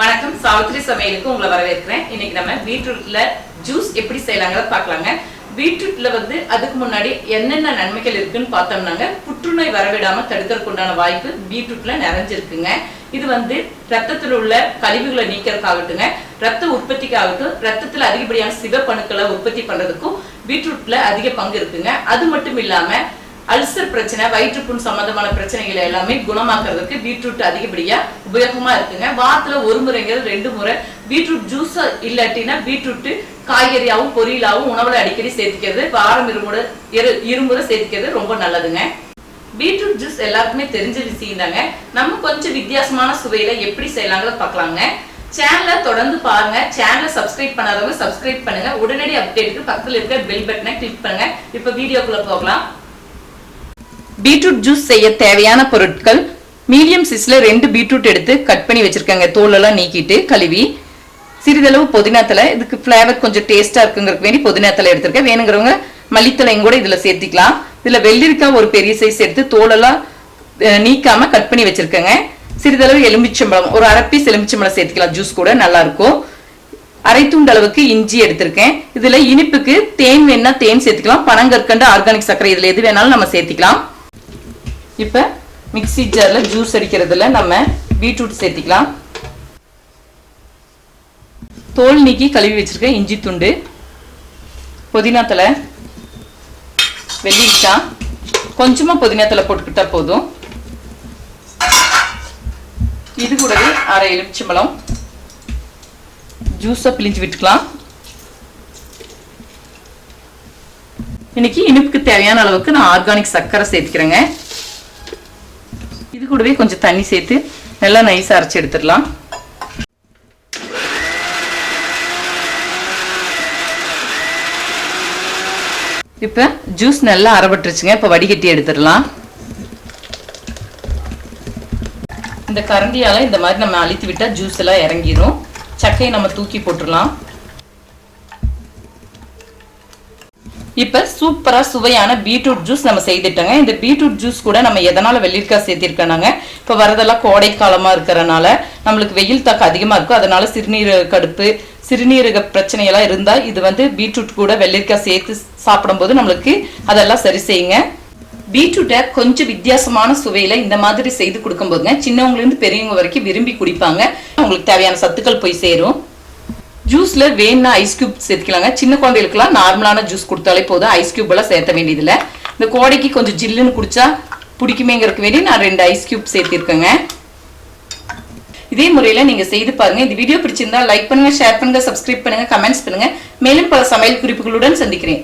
வணக்கம் சாவித்ரி சமையலுக்கு உங்களை வரவேற்கிறேன். இன்னைக்கு நம்ம பீட்ரூட்ல ஜூஸ் எப்படி செய்யலாங்கிறத பார்க்கலாங்க. பீட்ரூட்ல வந்து அதுக்கு முன்னாடி என்னென்ன நன்மைகள் இருக்குன்னு பார்த்தோம்னாங்க. புற்றுநோய் வரவிடாம தடுக்கிறதுக்குண்டான வாய்ப்பு பீட்ரூட்ல நிறைஞ்சிருக்குங்க. இது வந்து ரத்தத்தில் உள்ள கழிவுகளை நீக்கிறதுக்காகட்டுங்க. ரத்த உற்பத்திக்காகட்டும் ரத்தத்தில் அதிகப்படியான சிவப்பணுக்களை உற்பத்தி பண்றதுக்கும் பீட்ரூட்ல அதிக பங்கு இருக்குங்க. அது மட்டும் இல்லாம அல்சர் பிரச்சனை வயிற்றுப்புண் சம்பந்தமான பிரச்சனைகளை எல்லாமே குணமாக்குறதுக்கு பீட்ரூட் அதிகப்படியா உபயோகமா இருக்குங்க. வாரத்துல ஒரு முறைங்கிறது ரெண்டு முறை. பீட்ரூட் ஜூஸ் இல்லாட்டினா பீட்ரூட் காய்கறியாவும் பொரியலாவும் உணவுல அடிக்கடி சேர்த்துக்கிறது. வாரம் இருமுறை இரு இருமுறை சேர்த்துக்கிறது ரொம்ப நல்லதுங்க. பீட்ரூட் ஜூஸ் எல்லாருக்குமே தெரிஞ்ச விஷயம் தாங்க நம்ம கொஞ்சம் வித்தியாசமான சுவையில எப்படி செய்யலாங்கிறத பார்க்கலாங்க சேனலை தொடர்ந்து பாருங்க. சேனலை சப்ஸ்கிரைப் பண்ணாதவங்க சப்ஸ்கிரைப் பண்ணுங்க. உடனடி அப்டேட்டுக்கு பக்கத்தில் இருக்க பெல் பட்டனை கிளிக் பண்ணுங்க. இப்போ வீடியோக்குள்ள போகலாம். பீட்ரூட் ஜூஸ் செய்ய தேவையான பொருட்கள் மீடியம் சைஸில் ரெண்டு பீட்ரூட் எடுத்து கட் பண்ணி வச்சுருக்கேங்க. தோலெல்லாம் நீக்கிட்டு கழுவி. சிறிதளவு புதினாத்தலை இதுக்கு ஃப்ளேவர் கொஞ்சம் டேஸ்ட்டாக இருக்குங்கிறதுக்கு வேண்டி புதினாத்தலை எடுத்திருக்கேன். வேணுங்கிறவங்க மல்லித்தலையும் கூட இதில் சேர்த்திக்கலாம். இதில் வெள்ளரிக்காய் ஒரு பெரிய சைஸ் எடுத்து தோலெல்லாம் நீக்காமல் கட் பண்ணி வச்சுருக்கேங்க. சிறிதளவு எலுமிச்சம்பழம். ஒரு அரை பீஸ் எலுமிச்சம்பழம் சேர்த்துக்கலாம். ஜூஸ் கூட நல்லாயிருக்கும் அரை தூண்டு அளவுக்கு இஞ்சி எடுத்திருக்கேன். இதில் இனிப்புக்கு தேன் வேணா தேன் சேர்த்துக்கலாம். பனங்கற்கண்டு ஆர்கானிக் சர்க்கரை இதில் எது வேணாலும் நம்ம சேர்த்திக்கலாம். இப்ப மிக்ஸி ஜாரில் ஜூஸ் அடிக்கிறதுல நம்ம பீட்ரூட் சேர்த்திக்கலாம். தோல் நீக்கி கழுவி வச்சிருக்க இஞ்சி துண்டு புதினா தலை வெள்ளரிக்காய் கொஞ்சமா புதினா தலை போட்டுக்கிட்டா போதும். இது கூடவே அரை எலுமிச்சம்பழம். ஜூஸை பிழிஞ்சு விட்டுக்கலாம். இன்னைக்கு இனிப்புக்கு தேவையான அளவுக்கு நான் ஆர்கானிக் சர்க்கரை சேர்த்துக்கிறேங்க. இது கூடவே கொஞ்சம் தண்ணி சேர்த்து நல்லா நைஸாக அரைச்சி எடுத்துடலாம். இப்போ ஜூஸ் நல்லா அரைபட்டுருச்சுங்க இப்போ வடிகட்டி எடுத்துடலாம். இந்த கரண்டியால இந்த மாதிரி நம்ம அழுத்தி விட்டா ஜூஸ் எல்லாம் இறங்கிரும். சக்கையை நம்ம தூக்கி போட்டுடலாம். இப்போ சூப்பராக சுவையான பீட்ரூட் ஜூஸ் நம்ம செய்துட்டோங்க. இந்த பீட்ரூட் ஜூஸ் கூட நம்ம எதனால் வெள்ளிக்காய் சேர்த்திருக்கோம்னாங்க? இப்போ வரதெல்லாம் கோடை இருக்கிறனால நம்மளுக்கு வெயில் தாக்கம் அதிகமாக இருக்கும். அதனால சிறுநீரக கடுப்பு சிறுநீரக பிரச்சனையெல்லாம் இருந்தால் இது வந்து பீட்ரூட் கூட வெள்ளிக்காய் சேர்த்து சாப்பிடும்போது நம்மளுக்கு அதெல்லாம் சரி செய்யுங்க. பீட்ரூட்டை கொஞ்சம் வித்தியாசமான சுவையில இந்த மாதிரி செய்து கொடுக்கும்போதுங்க சின்னவங்கலேருந்து பெரியவங்க வரைக்கும் விரும்பி குடிப்பாங்க. அவங்களுக்கு தேவையான சத்துக்கள் போய் சேரும். ஜூஸில் வேணும்னா ஐஸ் கியூப் சேர்த்துக்கலாங்க. சின்ன குழந்தைகளுக்குலாம் நார்மலான ஜூஸ் கொடுத்தாலே போதும். ஐஸ் கியூப்லாம் எல்லாம் சேர்த்த வேண்டியதில்லை. இந்த கோடைக்கு கொஞ்சம் ஜில்லுன்னு குடிச்சா பிடிக்குமேங்கிறதுக்கு வேண்டி நான் ரெண்டு ஐஸ் கியூப் சேர்த்திருக்கேங்க. இதே முறையில் நீங்கள் செய்து பாருங்கள் இந்த வீடியோ பிடிச்சிருந்தா லைக் பண்ணுங்கள் ஷேர் பண்ணுங்கள் சப்ஸ்கிரைப் பண்ணுங்கள் கமெண்ட்ஸ் பண்ணுங்கள் மேலும் பல சமையல் குறிப்புகளுடன் சந்திக்கிறேன்.